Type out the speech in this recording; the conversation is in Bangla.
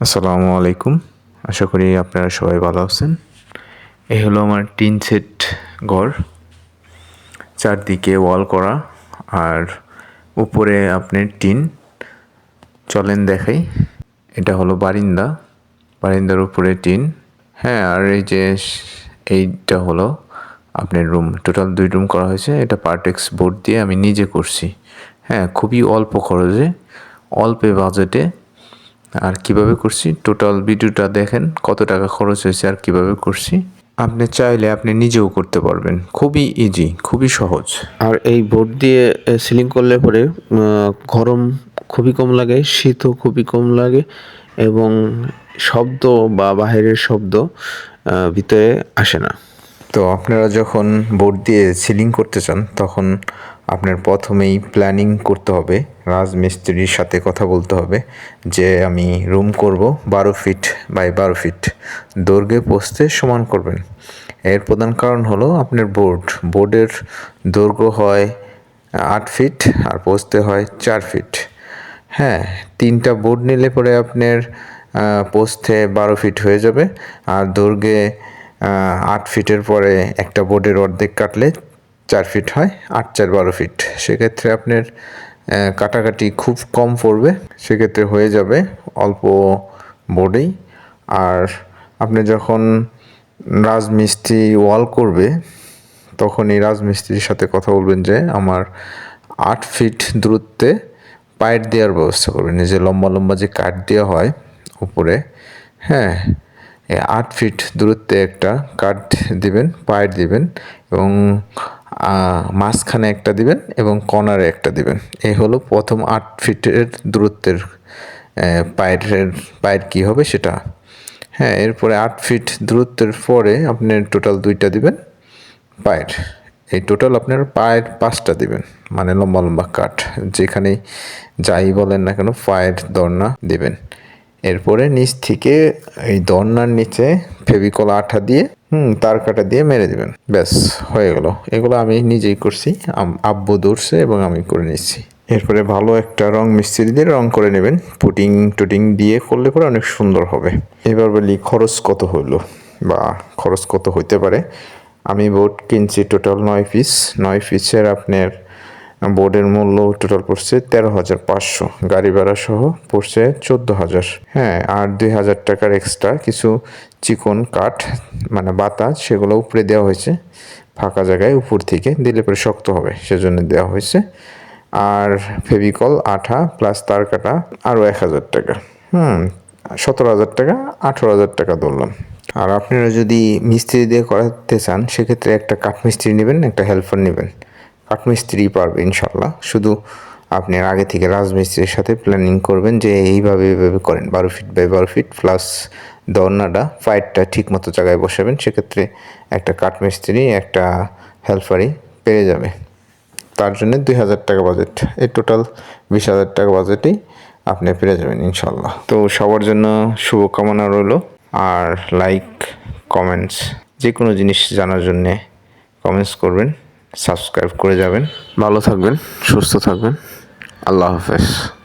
আসসালামু আলাইকুম। আশা করি আপনারা সবাই ভালো আছেন। এই হলো আমার টিন সেট ঘর। চারদিকে ওয়াল করা আর উপরে আপনার টিন চলেন দেখাই। এটা হলো বারিন্দা। বারিন্দার উপরে টিন। হ্যাঁ আর এই যে এইটা হলো আপনার রুম। টোটাল দুই রুম করা হয়েছে। এটা পার্টেক্স বোর্ড দিয়ে আমি নিজে করছি। হ্যাঁ খুবই অল্প খরচে। অল্পে বাজেটে আর কীভাবে করছি? টোটাল ভিডিওটা দেখেন কত টাকা খরচ হয়েছে আর কীভাবে করছি? আপনি চাইলে আপনি নিজেও করতে পারবেন। খুবই ইজি খুবই সহজ। আর এই বোর্ড দিয়ে সিলিং করলে পরে গরম খুবই কম লাগে শীতও খুবই কম লাগে এবং শব্দ বা বাহিরের শব্দ ভিতরে আসে না। তো আপনারা যখন বোর্ড দিয়ে সিলিং করতে চান তখন আপনার প্রথমেই প্ল্যানিং করতে হবে, রাজমিস্ত্রির সাথে কথা বলতে হবে যে আমি রুম করব বারো ফিট বাই বারো ফিট দৈর্ঘ্যে পোস্তে সমান করবেন। এর প্রধান কারণ হলো আপনার বোর্ড বোর্ডের দৈর্ঘ্য হয় আট ফিট আর পোস্তে হয় চার ফিট হ্যাঁ তিনটা বোর্ড নিলে পরে আপনার পোস্তে বারো ফিট হয়ে যাবে, আর দৈর্ঘ্যে আট ফিটের পরে একটা বোর্ডের অর্ধেক কাটলে চার ফিট হয়, আট, চার, বারো ফিট সেক্ষেত্রে আপনার কাটাকাটি খুব কম পড়বে। সেক্ষেত্রে হয়ে যাবে অল্প বোর্ডেই আর আপনি যখন রাজমিস্ত্রি ওয়াল করবে তখন এই রাজমিস্ত্রির সাথে কথা বলবেন যে, আমার আট ফিট দূরত্বে পাইপ দেওয়ার ব্যবস্থা করবেন। যে লম্বা লম্বা যে কাঠ দেওয়া হয় উপরে হ্যাঁ আট ফিট দূরত্বে একটা কাঠ দিবেন পাইপ দিবেন এবং মাঝখানে একটা দিবেন এবং কর্নারে একটা দিবেন। এই হলো প্রথম আট ফিটের দূরত্বের পায়ের পায়ের কী হবে সেটা। হ্যাঁ এরপরে আট ফিট দূরত্বের পরে আপনি টোটাল দুইটা দিবেন পায়ের। এই টোটাল আপনার পায়ের পাঁচটা দিবেন মানে লম্বা লম্বা কাঠ। যেখানেই যাই বলেন না কেন, পায়ের দরনা দিবেন। এরপরে নিচ থেকে এই দরনার নিচে ফেভিকল আঠা দিয়ে হুম, তার কাটা দিয়ে মেরে দেবেন। ব্যাস, হয়ে গেল। এগুলো আমি নিজেই করছি। আব্বু দৌড়ছে এবং আমি করে নিচ্ছি। এরপরে ভালো একটা রং মিস্ত্রি দিয়ে রং করে নেবেন। পুটিং টুটিং দিয়ে করলে পরে অনেক সুন্দর হবে। এবার বলি খরচ কত হলো বা খরচ কত হইতে পারে? আমি বোর্ড কিনছি টোটাল নয় পিস নয় পিসের আপনার বোর্ডের মূল্য টোটাল পড়ছে তেরো হাজার পাঁচশো, গাড়ি ভাড়া সহ পড়ছে চোদ্দ হাজার। হ্যাঁ আর দুই হাজার টাকার এক্সট্রা কিছু চিকন কাঠ মানে বাতা সেগুলো উপরে দেওয়া হয়েছে। ফাঁকা জায়গায় উপর থেকে দিলে পরে শক্ত হবে, সেজন্য দেওয়া হয়েছে। আর ফেভিকল আঠা প্লাস তার কাটা আরও এক হাজার টাকা। হুম, সতেরো হাজার টাকা, আঠেরো হাজার টাকা ধরলাম। আর আপনারা যদি মিস্ত্রি দিয়ে করাতে চান, সেক্ষেত্রে একটা কাঠ মিস্ত্রি নেবেন, একটা হেল্পার নেবেন। কাঠমিস্ত্রি পারবে ইনশাল্লাহ শুধু আপনি আগে থেকে রাজমিস্ত্রির সাথে প্ল্যানিং করবেন যে এইভাবে এইভাবে করেন, বারো ফিট বাই বারো ফিট প্লাস দর্নাটা ফাইটটা ঠিক মতো জায়গায় বসাবেন, সেক্ষেত্রে একটা কাঠমিস্ত্রি একটা হেল্পারই পেয়ে যাবে। তার জন্য দুই হাজার টাকা বাজেট এই টোটাল বিশ হাজার টাকা বাজেটেই আপনি পেয়ে যাবেন ইনশাল্লাহ তো সবার জন্য শুভকামনা রইল। আর লাইক কমেন্টস যে কোনো জিনিস জানার জন্যে কমেন্টস করবেন। সাবস্ক্রাইব করে যাবেন। ভালো থাকবেন সুস্থ থাকবেন। আল্লাহ হাফেজ।